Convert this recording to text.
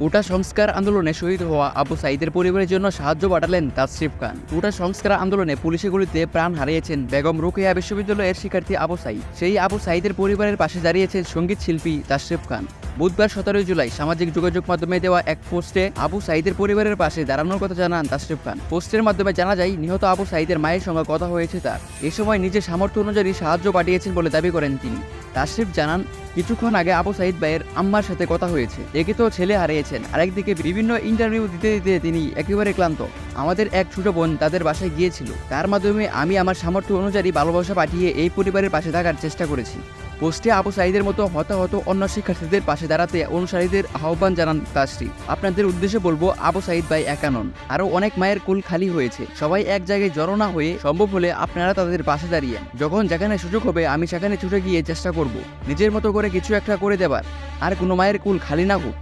কোটা সংস্কার আন্দোলনে শহীদ হওয়া আবু সাইদের পরিবারের জন্য সাহায্য পাঠালেন তাসরিফ খান। কোটা সংস্কার আন্দোলনে পুলিশের গুলিতে প্রাণ হারিয়েছেন বেগম রুকেয়া বিশ্ববিদ্যালয়ের শিক্ষার্থী আবু সাইদ। সেই আবু সাইদের পরিবারের পাশে দাঁড়িয়েছেন সংগীত শিল্পী তাসরিফ খান। বুধবার সতেরোই জুলাই সামাজিক যোগাযোগ মাধ্যমে দেওয়া এক পোস্টে আবু সাইদের পরিবারের পাশে দাঁড়ানোর কথা জানান তাসরিফ খান। পোস্টের মাধ্যমে জানা যায়, নিহত আবু সাইদের মায়ের সঙ্গে কথা হয়েছে তার। এ সময় নিজের সামর্থ্য অনুযায়ী সাহায্য পাঠিয়েছেন বলে দাবি করেন তিনি। তাসরিফ জানান, কিছুক্ষণ আগে আবু সাইদ ভাইয়ের আম্মার সাথে কথা হয়েছে। একে তো ছেলে হারিয়েছেন। আরেকদিকে বিভিন্ন ইন্টারভিউ দিতে দিতে তিনি একেবারে ক্লান্ত। আমাদের এক ছোট বোন তাদের বাসায় গিয়েছিল। তার মাধ্যমে আমি আমার সামর্থ্য অনুযায়ী ভালোবাসা পাঠিয়ে এই পরিবারের পাশে থাকার চেষ্টা করেছি। পোস্টে আবু সাইদের মতো হতাহত অন্য শিক্ষার্থীদের পাশে দাঁড়াতে অনুসারীদের আহ্বান জানান তাসরি আপনাদের উদ্দেশ্যে বলব, আবু সাইদ ভাই একা নন। আরও অনেক মায়ের কুল খালি হয়েছে। সবাই এক জায়গায় জড়ো না হয়ে সম্ভব হলে আপনারা তাদের পাশে দাঁড়িয়ে। যখন যেখানে সুযোগ হবে, আমি সেখানে ছুটে গিয়ে চেষ্টা করব। নিজের মতো করে কিছু একটা করে দেবার। আর কোনো মায়ের কুল খালি না হোক।